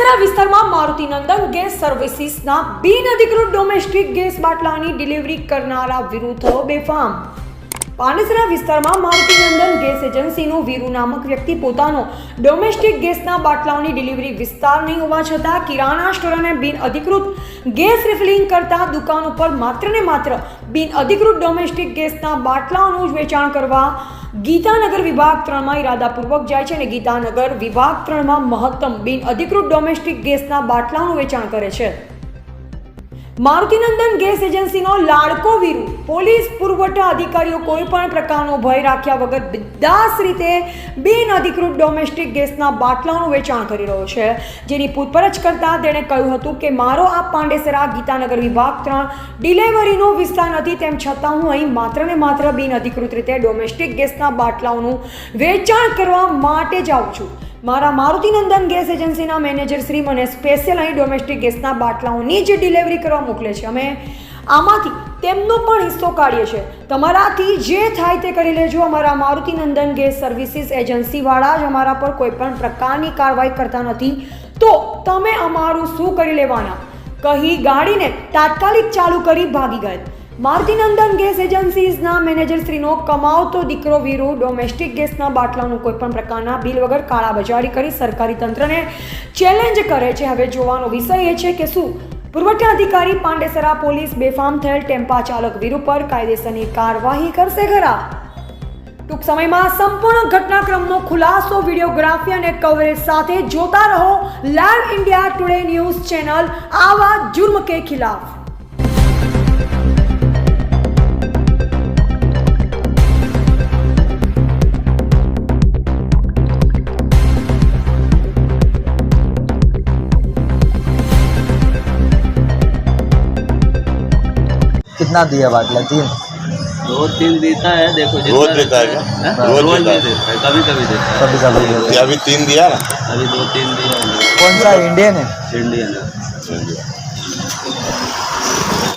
પાનેસરા વિસ્તારમાં મારુતિ નંદન ગેસ સર્વિસીસના બિનઅધિકૃત ડોમેસ્ટિક ગેસ બાટલાની ડિલિવરી કરનારા વિરુદ્ધ બેફામ પાનેસરા વિસ્તારમાં મારુતિનંદન ગેસ એજન્સીનો વીરુ નામક વ્યક્તિ પોતાનો ડોમેસ્ટિક ગેસના બાટલાઓની ડિલિવરી વિસ્તાર નહીં હોવા છતાં કિરાણા સ્ટોર અને બિન અધિકૃત ગેસ રિફિલિંગ કરતા દુકાન ઉપર માત્ર ને માત્ર બિન અધિકૃત ડોમેસ્ટિક ગેસના બાટલાઓનું જ વેચાણ કરવા ગીતાનગર વિભાગ ત્રણમાં ઇરાદાપૂર્વક જાય છે અને ગીતાનગર વિભાગ ત્રણમાં મહત્તમ બિન અધિકૃત ડોમેસ્ટિક ગેસના બાટલાઓનું વેચાણ કરે છે. મારુતિનંદન ગેસ એજન્સીનો લાડકો વીરુ. પોલીસ, પુરવઠા અધિકારીઓ કોઈ પણ પ્રકારનો ભય રાખ્યા વગર બિદાસ રીતે બિન અધિકૃત ડોમેસ્ટિક ગેસના બાટલાઓનું વેચાણ કરી રહ્યો છે. જેની પૂછપરછ કરતા તેણે કહ્યું હતું કે, મારો આ પાંડેસરા ગીતાનગર વિભાગ ત્રણ ડિલિવરીનો વિસ્તાર નથી, તેમ છતાં હું અહીં માત્ર ને માત્ર બિન અધિકૃત રીતે ડોમેસ્ટિક ગેસના બાટલાઓનું વેચાણ કરવા માટે જ આવું છું. મારા મારુતિનંદન ગેસ એજન્સીના મેનેજર શ્રી મને સ્પેશિયલ અહીં ડોમેસ્ટિક ગેસના બાટલાઓની જ ડિલિવરી કરવા મોકલે છે. અમે આમાંથી તેમનો પણ હિસ્સો કાઢીએ છીએ. તમારાથી જે થાય તે કરી લેજો. અમારા મારુતિનંદન ગેસ સર્વિસીસ એજન્સીવાળા જ અમારા પર કોઈ પણ પ્રકારની કાર્યવાહી કરતા નથી. તો તમે અમારું શું કરી લેવાના? કહી ગાડીને તાત્કાલિક ચાલુ કરી ભાગી ગયા મારુતિનંદન ગેસ એજન્સીઝના મેનેજર શ્રીનો કમાવતો દીકરો વીરુ ડોમેસ્ટિક ગેસના બાટલાનું કોઈ પણ પ્રકારના બિલ વગર કાળાબજારી કરી સરકારી તંત્રને ચેલેન્જ કરે છે. હવે જોવાનો વિષય એ છે કે શું પુરવઠા અધિકારી પાંડેસરા પોલીસ બેફામ થયેલ ટેમ્પા ચાલક વીરુ પર કાયદેસરની કાર્યવાહી કરશે ખરા? ટૂંક સમયમાં સંપૂર્ણ ઘટનાક્રમનો ખુલાસો વિડીયોગ્રાફી અને કવરેજ સાથે જોતા રહો live India today news channel આવા જુર્મ કે ખિલાફ. कितना दिया बाटला तीन। दो तीन देता है देखो जितना रोज देता है क्या? हैं? रोज रोज देता नहीं है? देता है कभी कभी देता है। कभी कभी अभी तीन दिया ना? अभी दो तीन दिया कौन सा इंडियन है? इंडियन है।